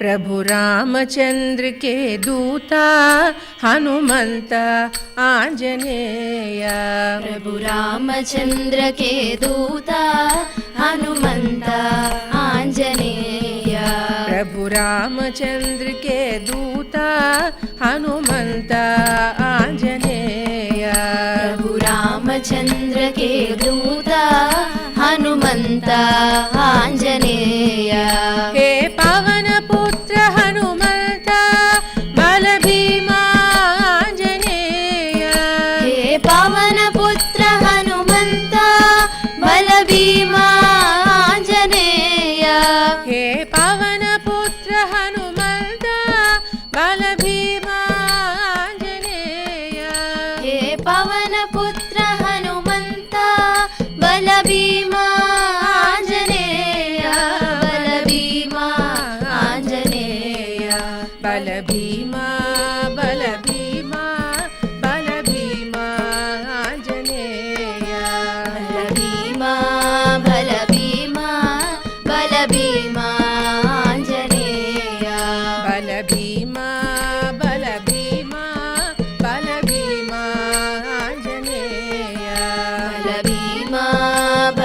प्रभु रामचंद्र के दूता हनुमंत आंजनेय प्रभु रामचंद्र के दूता हनुमंत आंजनेय प्रभु रामचंद्र के दूता हनुमंत आंजनेय प्रभु रामचंद्र के दूता हनुमंत आंजनेय पवनपुत्र हनुमन्ता बलभीमा आञ्जनेय बलभीमा आञ्जनेय। बलभीमा बलभी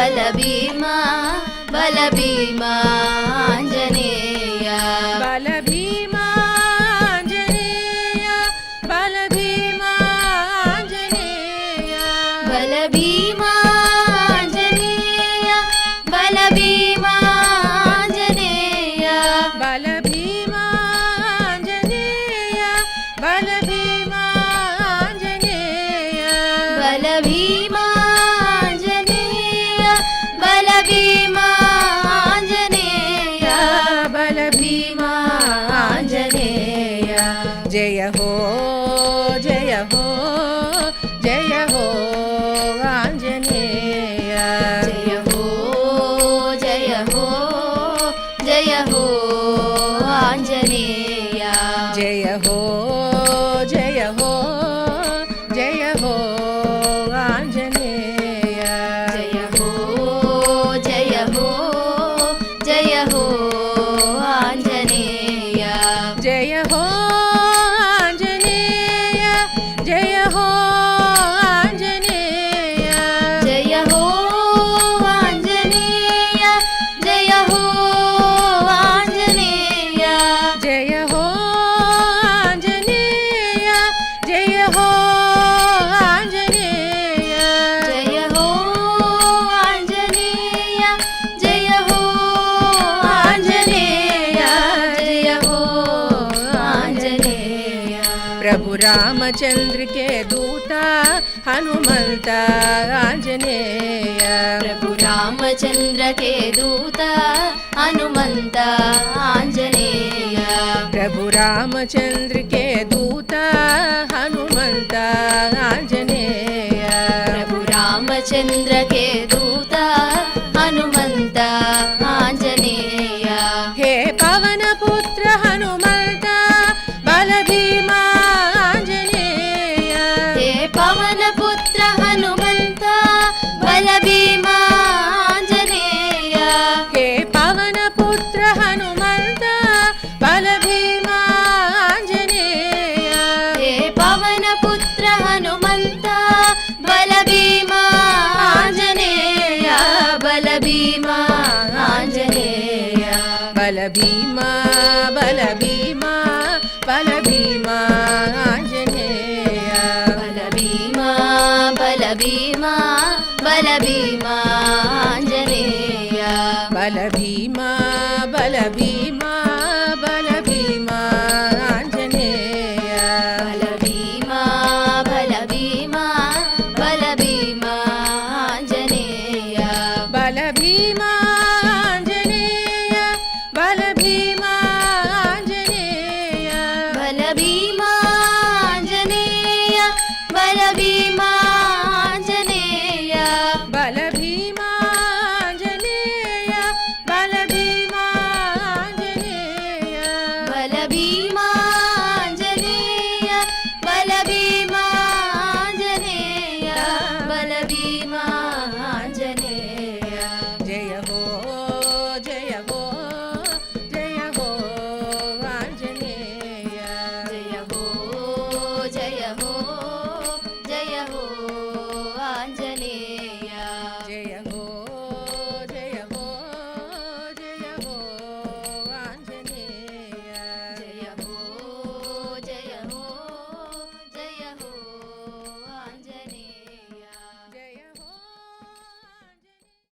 బల భీమా బల భీమా ఆంజనేయ బల భీమా ఆంజనేయ బల భీమా ఆంజనేయ బల భీమా ఆంజనేయ బల భీమా ఆంజనేయ బల భీమా ఆంజనేయ బల భీమా ఆంజనేయ బల భీమా జయ హో జయ హో జయ హో ఆంజనేయ. జయ హో జయ హో జయ హో ఆంజనేయ. జయ प्रभु रामचंद्र के दूता हनुमंत आंजनेय प्रभु रामचंद्र के दूता हनुमंत आंजनेय प्रभु रामचंद्र के दूता हनुमंत आंजनेय प्रभु रामचंद्र के दूता భీమా ఆంజనేయ. బల భీమా బల భీమా బల భీమా ఆంజనేయ. బల భీమా బల భీమా బలభీమాంజనేయ. బలభీమాంజనేయ బలభీమాంజనేయ. బలభీ